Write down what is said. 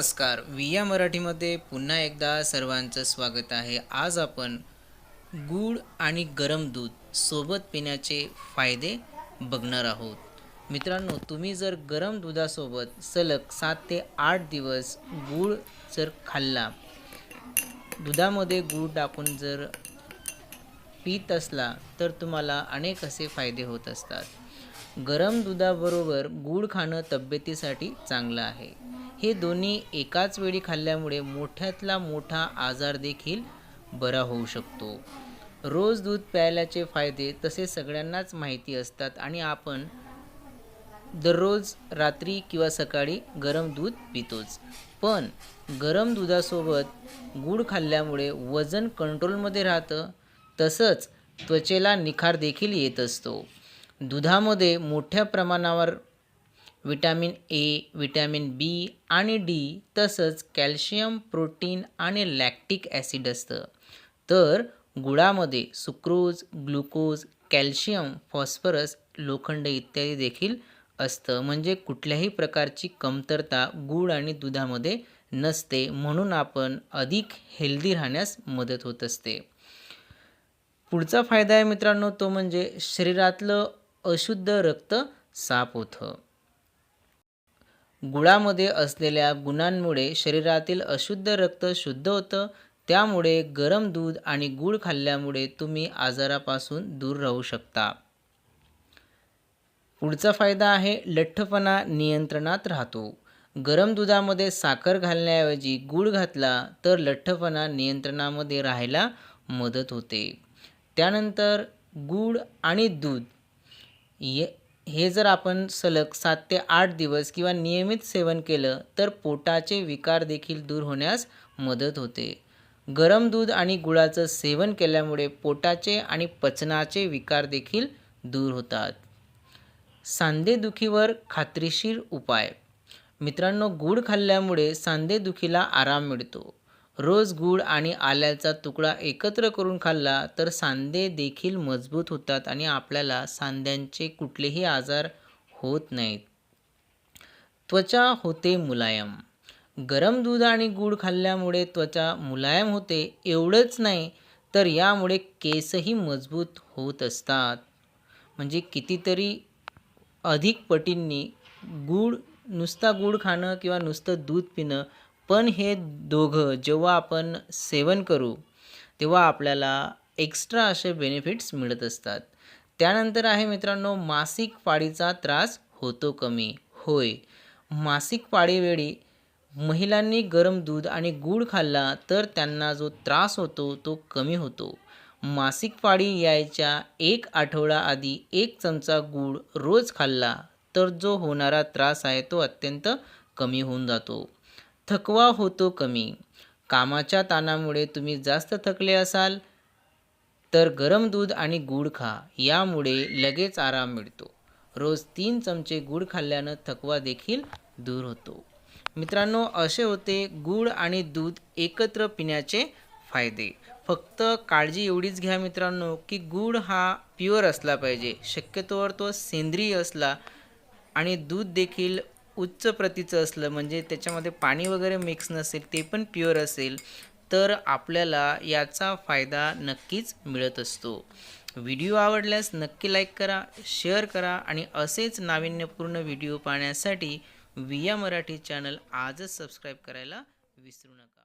नमस्कार. विया मराठीमध्ये पुन्हा एकदा सर्वांचं स्वागत आहे. आज आपण गूळ आणि गरम दूध सोबत पिण्याचे फायदे बघणार आहोत. मित्रांनो तुम्ही जर गरम दुधासोबत सलग सात ते आठ दिवस गूळ जर खाल्ला दुधामध्ये गूळ टाकून जर पीत असला तर तुम्हाला अनेक असे फायदे होत असतात. गरम दुधाबरोबर गूळ खाणं तब्येतीसाठी चांगलं आहे. हे दोन्ही एकाच वेळी खाल्ल्यामुळे मोठ्यातला मोठा आजार देखील बरा होऊ शकतो. रोज दूध प्यायल्याचे फायदे तसे सगळ्यांनाच माहिती असतात आणि आपण दररोज रात्री किंवा सकाळी गरम दूध पितोच. पण गरम दुधासोबत गूळ खाल्ल्यामुळे वजन कंट्रोलमध्ये राहतं तसंच त्वचेला निखार देखील येत असतो. दुधामध्ये मोठ्या प्रमाणावर विटॅमिन ए विटॅमिन बी आणि डी तसंच कॅल्शियम प्रोटीन आणि लॅक्टिक ॲसिड असतं. तर गुळामध्ये सुक्रोज ग्लुकोज कॅल्शियम फॉस्फरस लोखंड इत्यादी देखील असतं. म्हणजे कुठल्याही प्रकारची कमतरता गूळ आणि दुधामध्ये नसते. म्हणून आपण अधिक हेल्दी राहण्यास मदत होत असते. पुढचा फायदा आहे मित्रांनो तो म्हणजे शरीरातलं अशुद्ध रक्त साफ होतं. गुळामध्ये असलेल्या गुणांमुळे शरीरातील अशुद्ध रक्त शुद्ध होतं. त्यामुळे गरम दूध आणि गूळ खाल्ल्यामुळे तुम्ही आजारापासून दूर राहू शकता. पुढचा फायदा आहे लठ्ठपणा नियंत्रणात राहतो. गरम दुधामध्ये साखर घालण्याऐवजी गूळ घातला तर लठ्ठपणा नियंत्रणामध्ये राहायला मदत होते. त्यानंतर गूळ आणि दूध. ये हे जर आपण सलग सात ते आठ दिवस किंवा नियमित सेवन केलं तर पोटाचे विकार देखील दूर होण्यास मदत होते. गरम दूध आणि गुळाचं सेवन केल्यामुळे पोटाचे आणि पचनाचे विकार देखील दूर होतात. सांधेदुखीवर खात्रीशीर उपाय. मित्रांनो गूळ खाल्ल्यामुळे सांधेदुखीला आराम मिळतो. रोज गूळ आणि आल्याचा तुकडा एकत्र करून खाल्ला तर सांधे देखील मजबूत होतात आणि आपल्याला सांध्यांचे कुठलेही आजार होत नाहीत. त्वचा होते मुलायम. गरम दूध आणि गूळ खाल्ल्यामुळे त्वचा मुलायम होते एवढंच नाही तर यामुळे केसही मजबूत होत असतात. म्हणजे कितीतरी अधिक पटींनी गूळ नुसता गूळ खाणं किंवा नुसतं दूध पिणं पण हे दोघं जेव्हा आपण सेवन करू तेव्हा आपल्याला एक्स्ट्रा असे बेनिफिट्स मिळत असतात. त्यानंतर आहे मित्रांनो मासिक पाळीचा त्रास होतो कमी. होय. मासिक पाळीवेळी महिलांनी गरम दूध आणि गूळ खाल्ला तर त्यांना जो त्रास होतो तो कमी होतो. मासिक पाळी यायच्या एक आठवडा आधी एक चमचा गूळ रोज खाल्ला तर जो होणारा त्रास आहे तो अत्यंत कमी होऊन जातो. थकवा होतो कमी. कामाच्या ताणामुळे तुम्ही जास्त थकले असाल तर गरम दूध आणि गूळ खा. यामुळे लगेच आराम मिळतो. रोज तीन चमचे गूळ खाल्ल्यानं थकवा देखील दूर होतो. मित्रांनो असे होते गूळ आणि दूध एकत्र पिण्याचे फायदे. फक्त काळजी एवढीच घ्या मित्रांनो की गूळ हा प्युअर असला पाहिजे. शक्यतोवर तो सेंद्रिय असला आणि दूध देखील उच्च प्रतीचं असलं म्हणजे त्याच्यामध्ये पाणी वगैरे मिक्स नसेल ते पण प्युअर असेल तर आपल्याला याचा फायदा नक्कीच मिळत असतो. व्हिडिओ आवडल्यास नक्की लाईक करा शेअर करा आणि असेच नाविन्यपूर्ण व्हिडिओ पाहण्यासाठी विया मराठी चॅनल आजच सबस्क्राईब करायला विसरू नका.